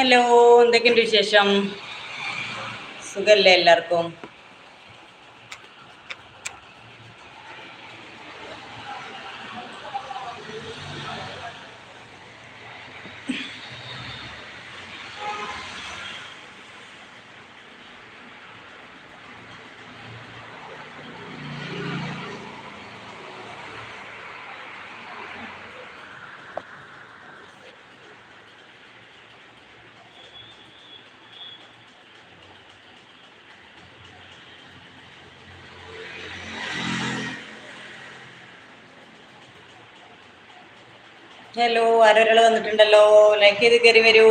Hello എന്തൊക്കെയുണ്ട് വിശേഷം? സുഖല്ലേ എല്ലാവർക്കും? ഹലോ ആരോരാൾ വന്നിട്ടുണ്ടല്ലോ. ലൈക്ക് ചെയ്ത് കയറി വരൂ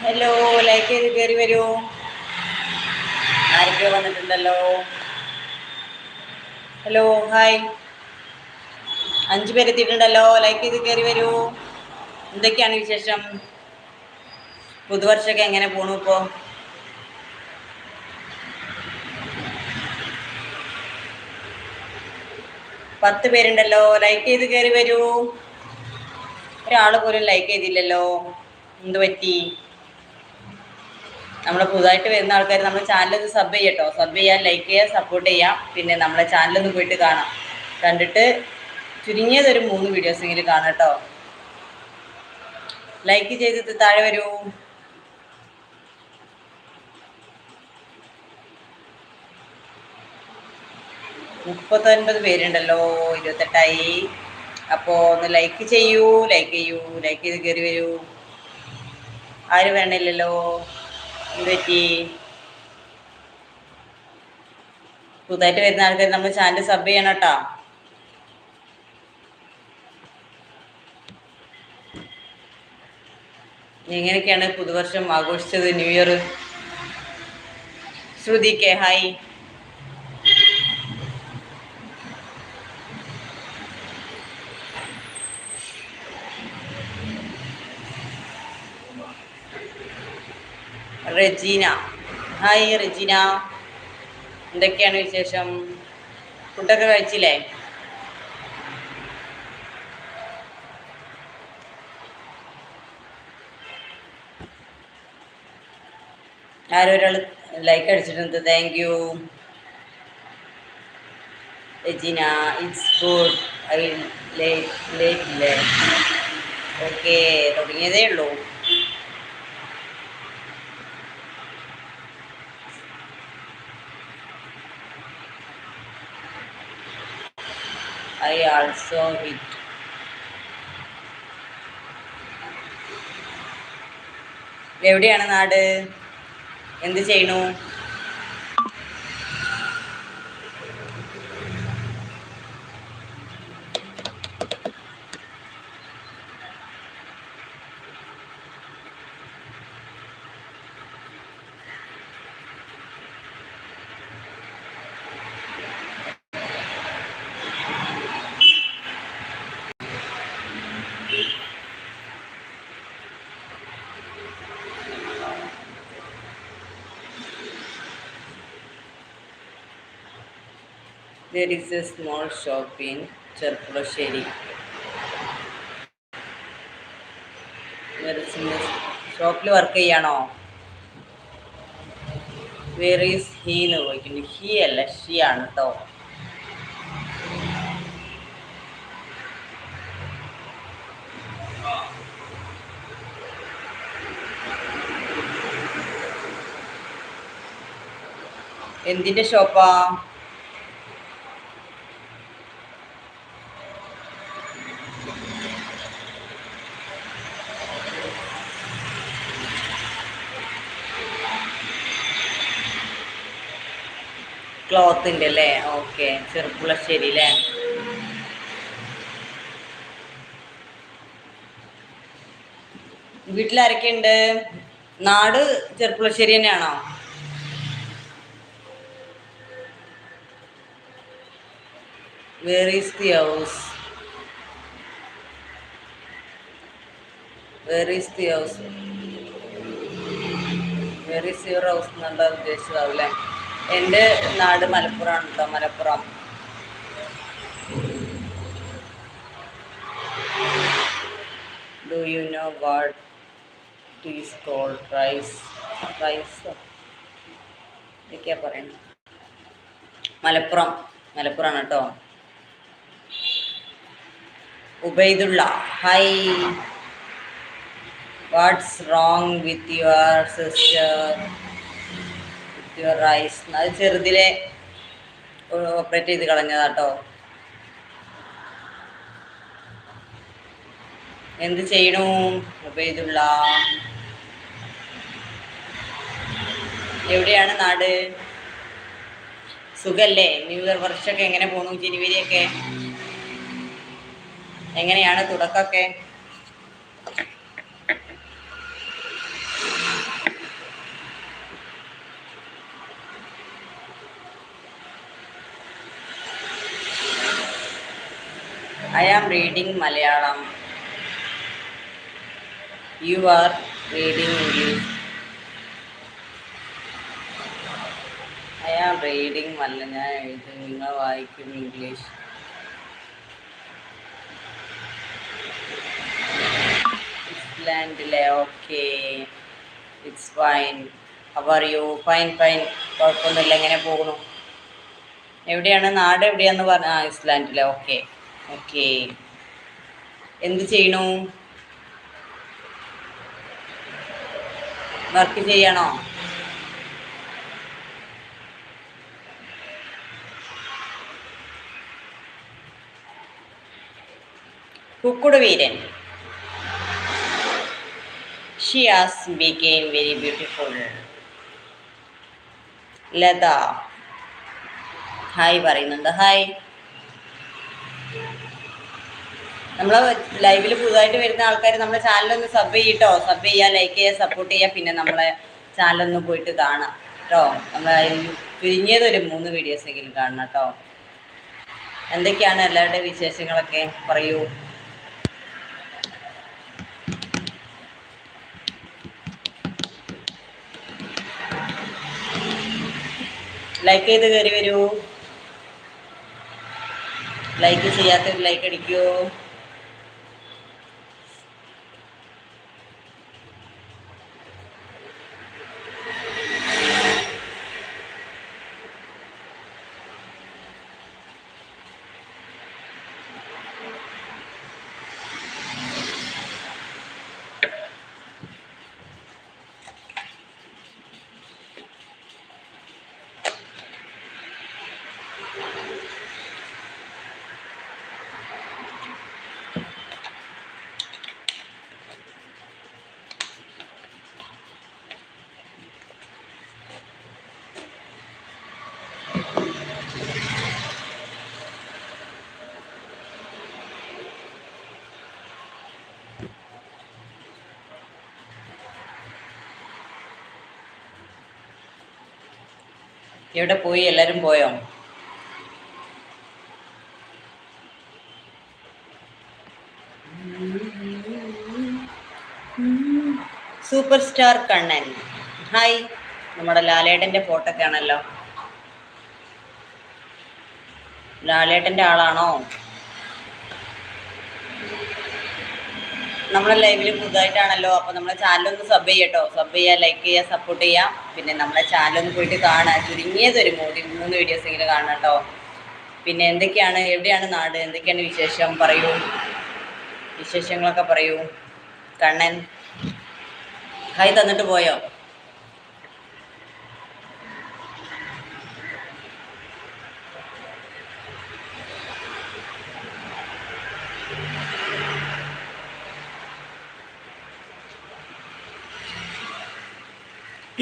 ഹലോ ലൈക്ക് ചെയ്ത് കയറി വരൂ. ആരൊക്കെ വന്നിട്ടുണ്ടല്ലോ. ഹലോ ഹായ് അഞ്ചു പേര് എത്തിയിട്ടുണ്ടല്ലോ. ലൈക്ക് ചെയ്ത് കയറി വരൂ. എന്തൊക്കെയാണ് വിശേഷം? പുതുവർഷമൊക്കെ എങ്ങനെ പോണു ഇപ്പോ? പത്ത് പേരുണ്ടല്ലോ. ലൈക്ക് ചെയ്ത് കയറി വരൂ. ഒരാൾ പോലും ലൈക്ക് ചെയ്തില്ലല്ലോ. എന്ത് പറ്റി? നമ്മൾ പുതുതായിട്ട് വരുന്ന ആൾക്കാർ നമ്മുടെ ചാനൽ ഒന്ന് സബ് ചെയ്യട്ടോ. സബ് ചെയ്യാൻ ലൈക്ക് ചെയ്യാം സപ്പോർട്ട് ചെയ്യാം. പിന്നെ നമ്മളെ ചാനലൊന്ന് പോയിട്ട് കാണാം. കണ്ടിട്ട് ചുരുങ്ങിയത് ഒരു മൂന്ന് വീഡിയോസ് എങ്കിലും കാണാം കേട്ടോ ലൈക്ക് ചെയ്തിട്ട് താഴെ വരൂ. മുപ്പത്തൊൻപത് പേരുണ്ടല്ലോ ഇരുപത്തെട്ടായി. അപ്പോ ഒന്ന് ലൈക്ക് ചെയ്യൂ ലൈക്ക് ചെയ്യൂ ലൈക്ക് ചെയ്ത് കയറി വരൂ. ആര് വേണ്ടില്ലല്ലോ എന്ത് പറ്റി. പുതുതായിട്ട് വരുന്ന ആൾക്കാർ നമ്മൾ ചാനൽ സബ് ചെയ്യണം കേട്ടോ എങ്ങനെയൊക്കെയാണ് പുതുവർഷം ആഘോഷിച്ചത്? New year Shruthi K hi Regina. Hi Regina. എന്തൊക്കെയാണ് വിശേഷം? ഫുഡൊക്കെ കഴിച്ചില്ലേ? ആരോ ഒരാൾ ലൈക്ക് അടിച്ചിട്ടുണ്ട്. Thank you Regina it's good I late late ഇല്ലേ ഓക്കെ തുടങ്ങിയതേ ഉള്ളൂ. I also hit. എവിടെയാണ് നാട് എന്ത് ചെയ്യണു there is a small shop in Cherpulassery ഷോപ്പിൽ വർക്ക് ചെയ്യാണോ? വേർ ഈസ് ഹീ എന്ന് ചോദിക്കുന്നു. ഹീ അല്ല ഷീ ആണ് കേട്ടോ എന്തിന്റെ ഷോപ്പാ ക്ലോത്തിന്റെ അല്ലേ? ഓക്കെ ചെറുപ്പുളശ്ശേരി അല്ലേ? വീട്ടിലാരൊക്കെ ഉണ്ട് നാട് ചെറുപ്പുളശ്ശേരി തന്നെയാണോ? Where is the house where is the house where is your house എന്നുള്ള ഉദ്ദേശിച്ചതാവില്ലേ എന്റെ നാട് മലപ്പുറമാണ് കേട്ടോ Malappuram. Do you know what this call rice rice ഇതൊക്കെയാ പറയുന്നത് മലപ്പുറം മലപ്പുറമാണ് കേട്ടോ Ubaidulla hi what's wrong with your sister your rice അത് ചെറുതിലെ ഓപ്പറേറ്റ് ചെയ്ത് കളഞ്ഞതാട്ടോ. എന്ത് ചെയ്യണു? ഉബൈദുള്ള എവിടെയാണ് നാട്? സുഖല്ലേ? ന്യൂ ഇയർ വർഷമൊക്കെ എങ്ങനെ പോണു? ജനുവരിയൊക്കെ? എങ്ങനെയാണ് തുടക്കമൊക്കെ? I am reading Malayalam you are reading English I am reading മല്ല ഞാൻ എഴുതും. നിങ്ങൾ വായിക്കും English ഇസ്ലാൻഡിലെ okay it's fine are you fine fine കുഴപ്പമൊന്നുമില്ല. എങ്ങനെ പോകണു എവിടെയാണ്? നാട് എവിടെയാന്ന് പറഞ്ഞ ആ ഇസ്ലാൻഡിലെ ഓക്കെ ഓക്കെ. എന്ത് ചെയ്യണു? വർക്ക് ചെയ്യണോ? കുക്കുട് വീരൻ. She has became very beautiful Latha. Hi പറയുന്നുണ്ട്. ഹായ് നമ്മൾ ലൈവിൽ പുതുതായിട്ട് വരുന്ന ആൾക്കാർ നമ്മുടെ ചാനലൊന്ന് സബ് ചെയ്യട്ടോ? സബ് ചെയ്യുക ലൈക്ക് ചെയ്യുക സപ്പോർട്ട് ചെയ്യുക പിന്നെ നമ്മളെ ചാനലൊന്ന് പോയിട്ട് കാണാം. കേട്ടോ നമ്മൾ പിരിഞ്ഞത് ഒരു മൂന്ന് വീഡിയോസ് എങ്കിലും കാണണം കേട്ടോ എന്തൊക്കെയാണ് എല്ലാവരുടെയും വിശേഷങ്ങളൊക്കെ? പറയൂ. ലൈക്ക് ചെയ്ത് കയറി വരൂ. ലൈക്ക് ചെയ്യാത്തൊരു ലൈക്ക് അടിക്കൂ. എവിടെ പോയി എല്ലാരും പോയോ? Super star Kannan. ഹായ്. നമ്മുടെ ലാലേട്ടന്റെ ഫോട്ടോ ആണല്ലോ ലാലേട്ടന്റെ ആളാണോ? നമ്മളെ ലൈവിൽ പുതുതായിട്ടാണല്ലോ അപ്പോൾ ചാനൽ ഒന്ന് സബ് ചെയ്യട്ടോ. സബ് ചെയ്യുക ലൈക്ക് ചെയ്യുക സപ്പോർട്ട് ചെയ്യാ. പിന്നെ നമ്മളെ ഒന്ന് പോയിട്ട് കാണുക ചുരുങ്ങിയതൊരു മൂന്ന് മൂന്ന് വീഡിയോസ് എങ്കിലും കാണണം കേട്ടോ പിന്നെ എന്തൊക്കെയാണ് എവിടെയാണ് നാട്? എന്തൊക്കെയാണ് വിശേഷം? പറയൂ. വിശേഷങ്ങളൊക്കെ പറയൂ. കണ്ണൻ. ഹായ് തന്നിട്ട് പോയോ?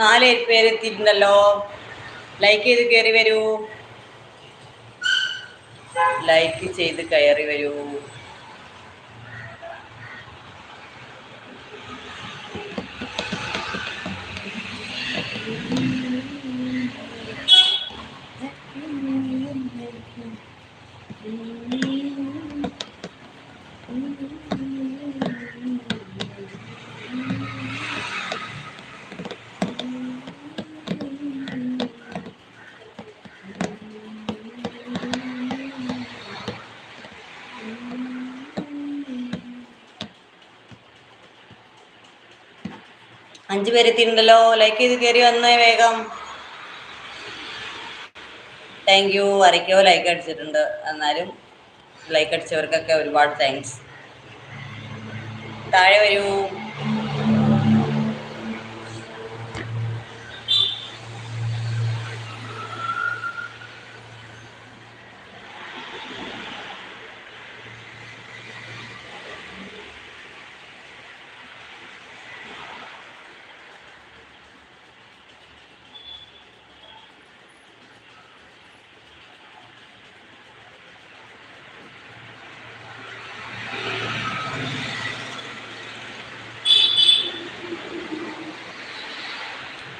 നാല് പേര് എത്തിയിട്ടുണ്ടല്ലോ ലൈക്ക് ചെയ്ത് കയറി വരൂ ലൈക്ക് ചെയ്ത് കയറി വരൂ അഞ്ചു പേര് എത്തിയിട്ടുണ്ടല്ലോ. ലൈക്ക് ചെയ്ത് കയറി വന്നേ വേഗം. താങ്ക് യു അരയ്ക്കോ ലൈക്ക് അടിച്ചിട്ടുണ്ട്. എന്നാലും ലൈക്ക് അടിച്ചവർക്കൊക്കെ ഒരുപാട് താങ്ക്സ് താഴെ വരൂ.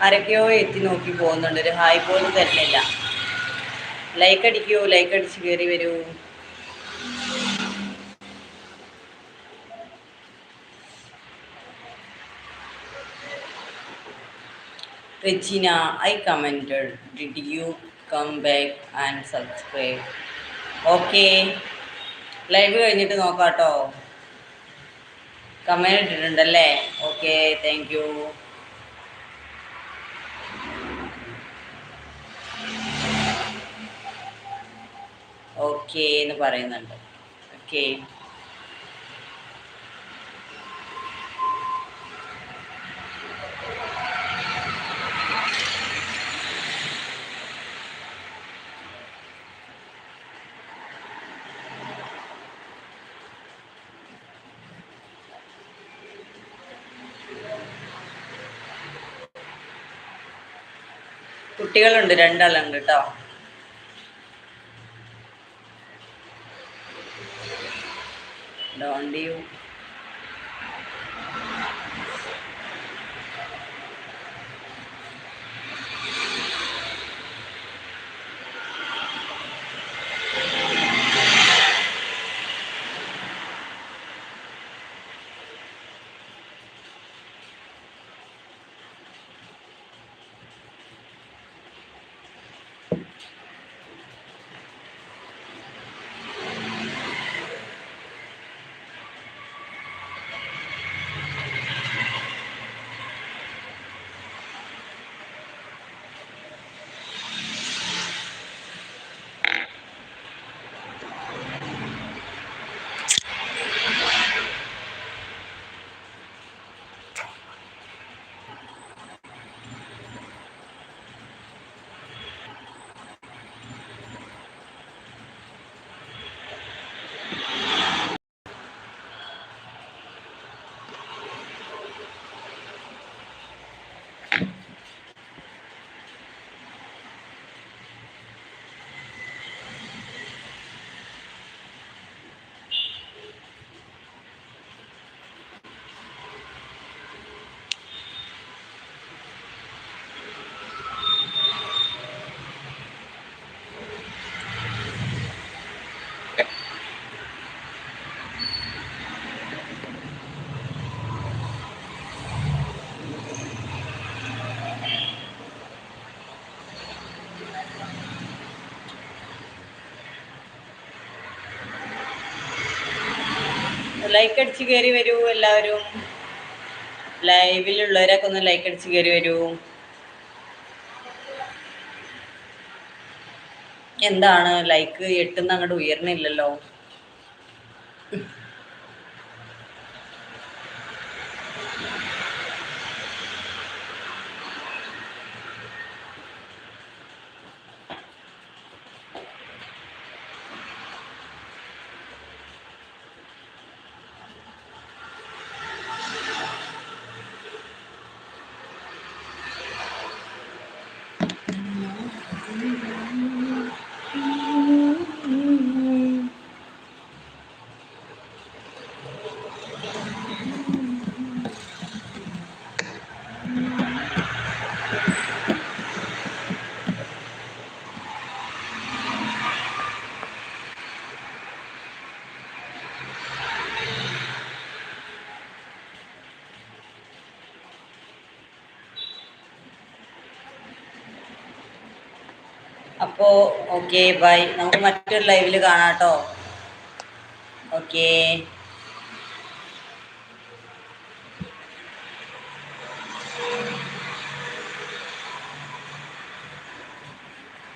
ആരൊക്കെയോ എത്തി നോക്കി പോകുന്നുണ്ട്. ഒരു ഹായ് പോലും തരുന്നില്ല ലൈക്ക് അടിക്കൂ ലൈക്ക് അടിച്ച് കയറി വരൂ. Regina I commented did you come back and subscribe okay live കഴിഞ്ഞിട്ട് നോക്കാം കേട്ടോ കമന്റ് ഇട്ടിട്ടുണ്ടല്ലേ? ഓക്കെ താങ്ക് യു ഓക്കെ എന്ന് പറയുന്നുണ്ട്. ഓക്കെ. കുട്ടികളുണ്ട് രണ്ടാളുണ്ട് കേട്ടോ. the Liu. ലൈക്ക് അടിച്ച് കയറി വരൂ എല്ലാവരും. ലൈവിലുള്ളവരൊക്കെ ഒന്ന് ലൈക്ക് അടിച്ച് കയറി വരൂ. എന്താണ് ലൈക്ക് എട്ടുന്ന് അങ്ങോട്ട് ഉയർന്നില്ലല്ലോ. അപ്പോ ഓക്കെ ബൈ നമുക്ക് മറ്റൊരു ലൈവിൽ കാണാട്ടോ ഓക്കേ